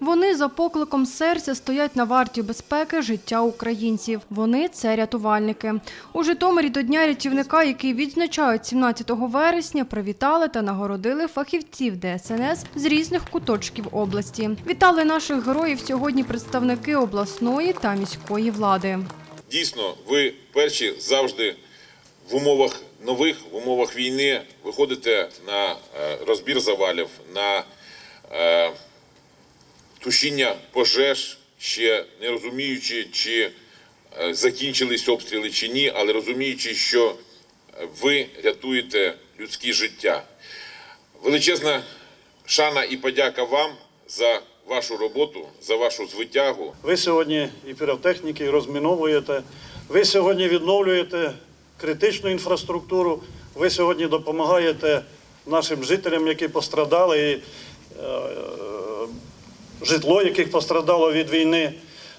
Вони за покликом серця стоять на варті безпеки життя українців. Вони це рятувальники. У Житомирі до Дня рятівника, який відзначають 17 вересня, привітали та нагородили фахівців ДСНС з різних куточків області. Вітали наших героїв сьогодні представники обласної та міської влади. Дійсно, ви перші завжди в умовах нових, в умовах війни виходите на е, розбір завалів, на е, тушіння пожеж, ще не розуміючи, чи е, закінчились обстріли чи ні, але розуміючи, що е, ви рятуєте людські життя. Величезна шана і подяка вам за вашу роботу, за вашу звитягу. Ви сьогодні і піротехніки, розміновуєте. Ви сьогодні відновлюєте критичну інфраструктуру. Ви сьогодні допомагаєте нашим жителям, які пострадали, і е, житло, яких пострадало від війни.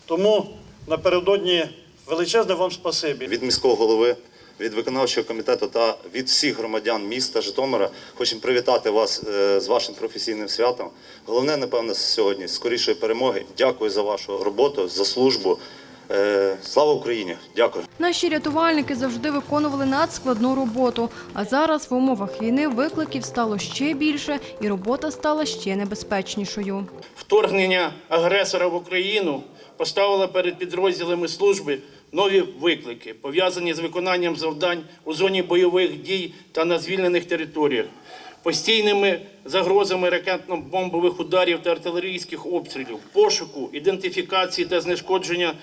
Тому напередодні величезне вам спасибі. від міського голови, від виконавчого комітету та від всіх громадян міста Житомира хочемо привітати вас е, з вашим професійним святом. Головне, напевно, сьогодні скорішої перемоги. Дякую за вашу роботу, за службу. Е, Слава Україні! Дякую. Наші рятувальники завжди виконували надскладну роботу. А зараз в умовах війни викликів стало ще більше, і робота стала ще небезпечнішою. Вторгнення агресора в Україну поставило перед підрозділами служби нові виклики, пов'язані з виконанням завдань у зоні бойових дій та на звільнених територіях, постійними загрозами ракетно-бомбових ударів та артилерійських обстрілів, пошуку, ідентифікації та знешкодження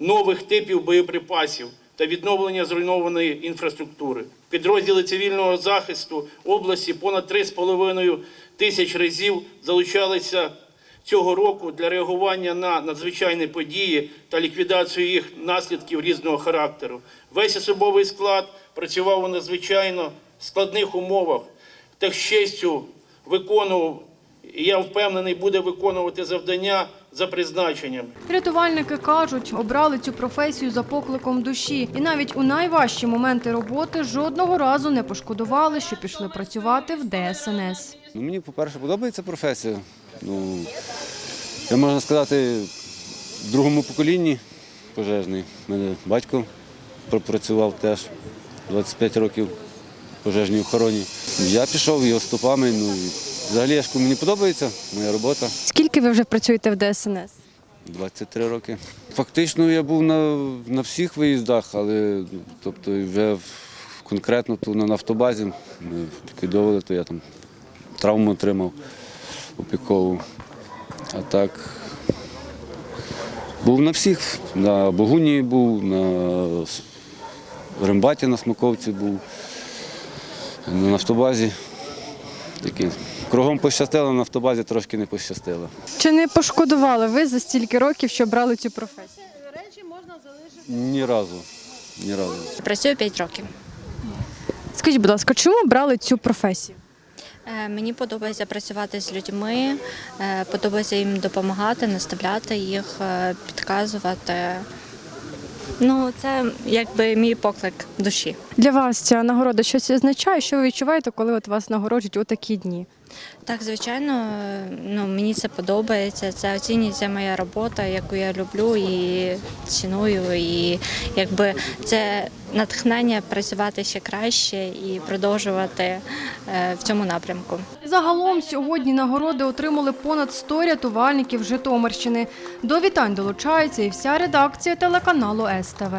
нових типів боєприпасів та відновлення зруйнованої інфраструктури. Підрозділи цивільного захисту області понад 3,5 тисяч разів залучалися цього року для реагування на надзвичайні події та ліквідацію їх наслідків різного характеру. Весь особовий склад працював у надзвичайно складних умовах та з честю виконував, і я впевнений, буде виконувати завдання за призначенням. Рятувальники кажуть, обрали цю професію за покликом душі, і навіть у найважчі моменти роботи жодного разу не пошкодували, що пішли працювати в ДСНС. Ну, мені, по-перше, подобається професія. Ну, я можна сказати, в другому поколінні пожежний. У мене батько пропрацював теж 25 років в пожежній охороні. Я пішов його стопами. Ну, взагалі я мені подобається моя робота. Скільки ви вже працюєте в ДСНС? 23 роки. Фактично я був на, на всіх виїздах, але тобто вже в- конкретно тут на нафтобазі ми ліквідовували, то я там травму отримав опікову. А так був на всіх. На Богуні був, на Римбаті на Смоковці був, на нафтобазі. Такі. Кругом пощастило, на нафтобазі трошки не пощастило. Чи не пошкодували ви за стільки років, що брали цю професію? Речі можна залишити? Ні разу. Ні разу. Працюю 5 років. Скажіть, будь ласка, чому брали цю професію? Е, Мені подобається працювати з людьми, е, подобається їм допомагати, наставляти їх, е, підказувати. Ну, це якби мій поклик душі. Для вас ця нагорода щось означає? Що ви відчуваєте, коли от вас нагороджують у такі дні? Так, звичайно, ну, мені це подобається. Це оцінюється моя робота, яку я люблю і ціную. І якби це натхнення працювати ще краще і продовжувати е, в цьому напрямку. Загалом сьогодні нагороди отримали понад 100 рятувальників Житомирщини. До вітань долучається і вся редакція телеканалу СТВ.